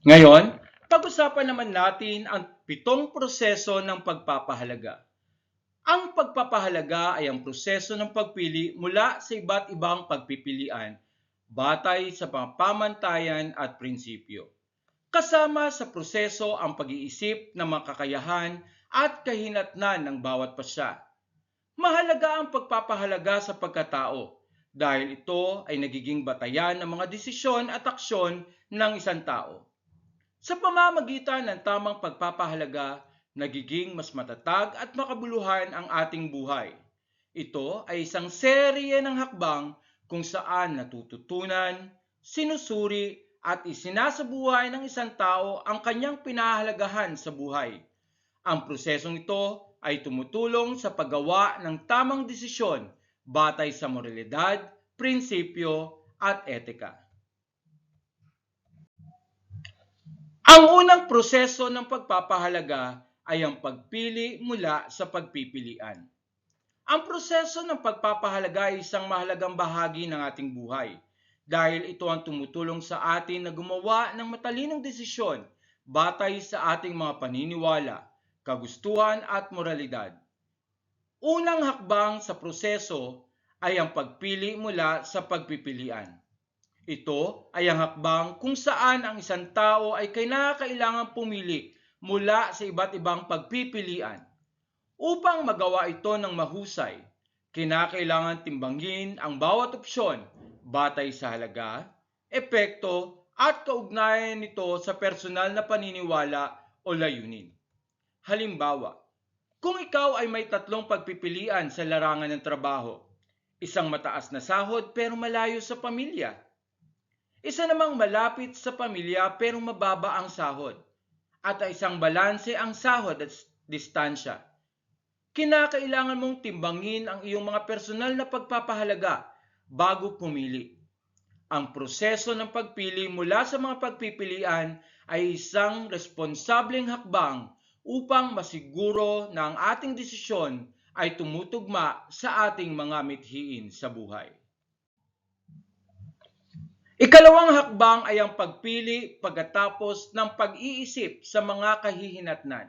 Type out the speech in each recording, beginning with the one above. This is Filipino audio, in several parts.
Ngayon, pag-usapan naman natin ang pitong proseso ng pagpapahalaga. Ang pagpapahalaga ay ang proseso ng pagpili mula sa iba't ibang pagpipilian batay sa pamantayan at prinsipyo. Kasama sa proseso ang pag-iisip ng mga kakayahan at kahinatnan ng bawat pasya. Mahalaga ang pagpapahalaga sa pagkatao dahil ito ay nagiging batayan ng mga desisyon at aksyon ng isang tao. Sa pamamagitan ng tamang pagpapahalaga, nagiging mas matatag at makabuluhan ang ating buhay. Ito ay isang serye ng hakbang kung saan natututunan, sinusuri at isinasabuhay ng isang tao ang kanyang pinahalagahan sa buhay. Ang prosesong ito ay tumutulong sa paggawa ng tamang desisyon batay sa moralidad, prinsipyo at etika. Ang unang proseso ng pagpapahalaga ay ang pagpili mula sa pagpipilian. Ang proseso ng pagpapahalaga ay isang mahalagang bahagi ng ating buhay dahil ito ang tumutulong sa atin na gumawa ng matalinong desisyon batay sa ating mga paniniwala, kagustuhan at moralidad. Unang hakbang sa proseso ay ang pagpili mula sa pagpipilian. Ito ay ang hakbang kung saan ang isang tao ay kailangang pumili mula sa iba't ibang pagpipilian. Upang magawa ito ng mahusay, kinakailangan timbangin ang bawat opsyon batay sa halaga, epekto at kaugnayan nito sa personal na paniniwala o layunin. Halimbawa, kung ikaw ay may tatlong pagpipilian sa larangan ng trabaho, isang mataas na sahod pero malayo sa pamilya, isa namang malapit sa pamilya pero mababa ang sahod, at isang balanse ang sahod at distansya. Kinakailangan mong timbangin ang iyong mga personal na pagpapahalaga bago pumili. Ang proseso ng pagpili mula sa mga pagpipilian ay isang responsableng hakbang upang masiguro na ang ating desisyon ay tumutugma sa ating mga mithiin sa buhay. Ikalawang hakbang ay ang pagpili pagkatapos ng pag-iisip sa mga kahihinatnan.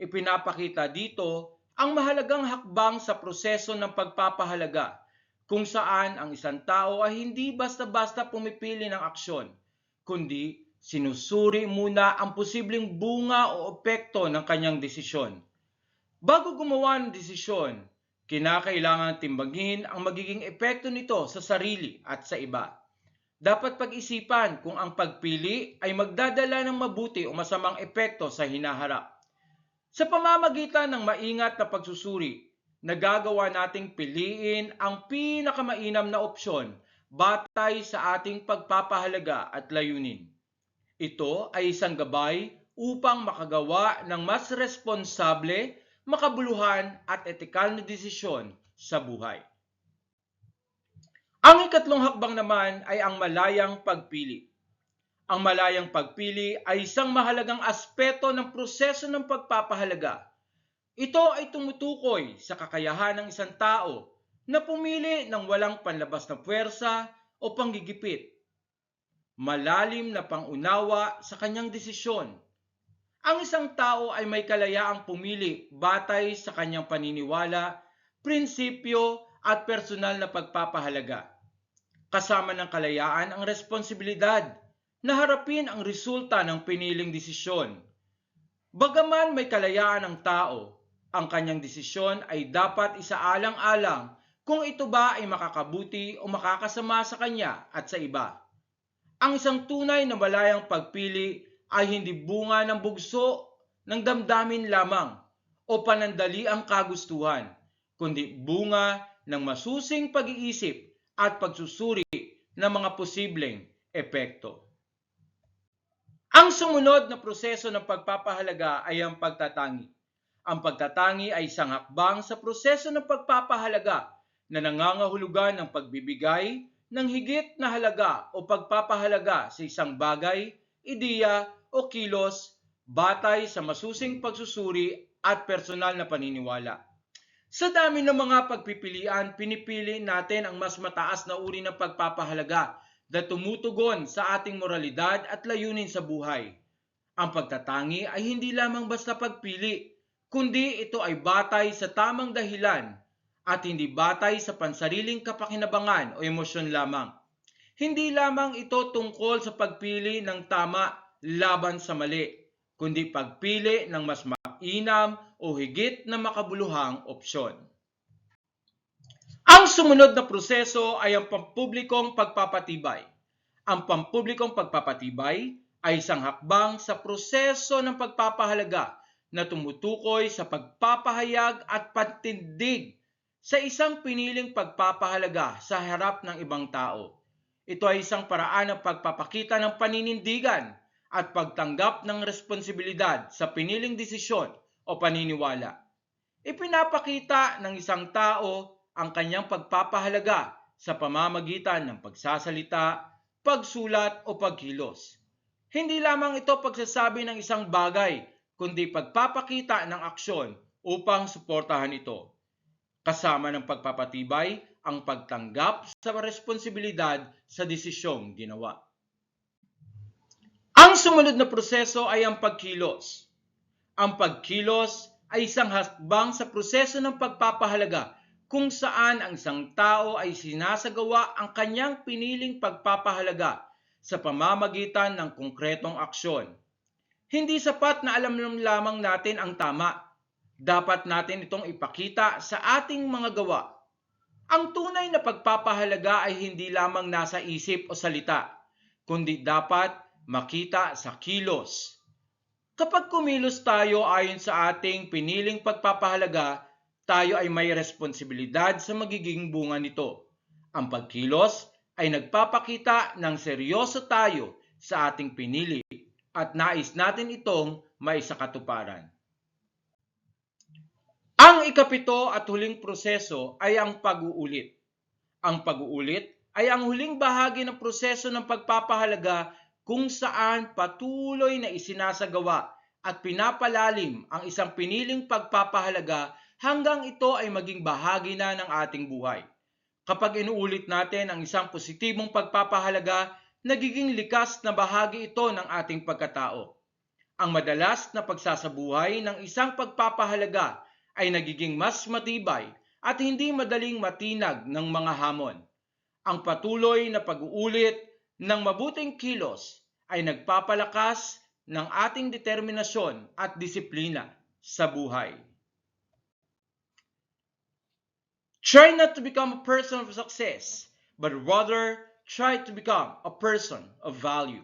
Ipinapakita dito ang mahalagang hakbang sa proseso ng pagpapahalaga kung saan ang isang tao ay hindi basta-basta pumipili ng aksyon, kundi sinusuri muna ang posibleng bunga o epekto ng kanyang desisyon. Bago gumawa ng desisyon, kinakailangan timbangin ang magiging epekto nito sa sarili at sa iba. Dapat pag-isipan kung ang pagpili ay magdadala ng mabuti o masamang epekto sa hinaharap. Sa pamamagitan ng maingat na pagsusuri, nagagawa nating piliin ang pinakamainam na opsyon batay sa ating pagpapahalaga at layunin. Ito ay isang gabay upang makagawa ng mas responsable, makabuluhan at etikal na desisyon sa buhay. Ang ikatlong hakbang naman ay ang malayang pagpili. Ang malayang pagpili ay isang mahalagang aspeto ng proseso ng pagpapahalaga. Ito ay tumutukoy sa kakayahan ng isang tao na pumili ng walang panlabas na puwersa o panggigipit. Malalim na pangunawa sa kanyang desisyon. Ang isang tao ay may kalayaang pumili batay sa kanyang paniniwala, prinsipyo at personal na pagpapahalaga. Kasama ng kalayaan ang responsibilidad na harapin ang resulta ng piniling desisyon. Bagaman may kalayaan ang tao, ang kanyang desisyon ay dapat isaalang-alang kung ito ba ay makakabuti o makakasama sa kanya at sa iba. Ang isang tunay na malayang pagpili ay hindi bunga ng bugso ng damdamin lamang o panandali ang kagustuhan, kundi bunga ng masusing pag-iisip at pagsusuri ng mga posibleng epekto. Ang sumunod na proseso ng pagpapahalaga ay ang pagtatangi. Ang pagtatangi ay isang hakbang sa proseso ng pagpapahalaga na nangangahulugan ng pagbibigay ng higit na halaga o pagpapahalaga sa isang bagay, ideya o kilos batay sa masusing pagsusuri at personal na paniniwala. Sa dami ng mga pagpipilian, pinipili natin ang mas mataas na uri ng pagpapahalaga na tumutugon sa ating moralidad at layunin sa buhay. Ang pagtatangi ay hindi lamang basta pagpili, kundi ito ay batay sa tamang dahilan at hindi batay sa pansariling kapakinabangan o emosyon lamang. Hindi lamang ito tungkol sa pagpili ng tama laban sa mali, kundi pagpili ng mas mainam o higit na makabuluhang opsyon. Ang sumunod na proseso ay ang pampublikong pagpapatibay. Ang pampublikong pagpapatibay ay isang hakbang sa proseso ng pagpapahalaga na tumutukoy sa pagpapahayag at patindig sa isang piniling pagpapahalaga sa harap ng ibang tao. Ito ay isang paraan ng pagpapakita ng paninindigan at pagtanggap ng responsibilidad sa piniling desisyon o paniniwala. Ipinapakita ng isang tao ang kanyang pagpapahalaga sa pamamagitan ng pagsasalita, pagsulat o pagkilos. Hindi lamang ito pagsasabi ng isang bagay, kundi pagpapakita ng aksyon upang suportahan ito. Kasama ng pagpapatibay ang pagtanggap sa responsibilidad sa desisyong ginawa. Ang sumunod na proseso ay ang pagkilos. Ang pagkilos ay isang hakbang sa proseso ng pagpapahalaga kung saan ang isang tao ay sinasagawa ang kanyang piniling pagpapahalaga sa pamamagitan ng konkretong aksyon. Hindi sapat na alam lamang natin ang tama. Dapat natin itong ipakita sa ating mga gawa. Ang tunay na pagpapahalaga ay hindi lamang nasa isip o salita, kundi dapat makita sa kilos. Kapag kumilos tayo ayon sa ating piniling pagpapahalaga, tayo ay may responsibilidad sa magiging bunga nito. Ang pagkilos ay nagpapakita ng seryoso tayo sa ating pinili at nais natin itong maisakatuparan. Ang ikapito at huling proseso ay ang pag-uulit. Ang pag-uulit ay ang huling bahagi ng proseso ng pagpapahalaga kung saan patuloy na isinasagawa at pinapalalim ang isang piniling pagpapahalaga hanggang ito ay maging bahagi na ng ating buhay. Kapag inuulit natin ang isang positibong pagpapahalaga, nagiging likas na bahagi ito ng ating pagkatao. Ang madalas na pagsasabuhay ng isang pagpapahalaga ay nagiging mas matibay at hindi madaling matinag ng mga hamon. Ang patuloy na pag-uulit ng mabuting kilos ay nagpapalakas ng ating determinasyon at disiplina sa buhay. Try not to become a person of success, but rather try to become a person of value.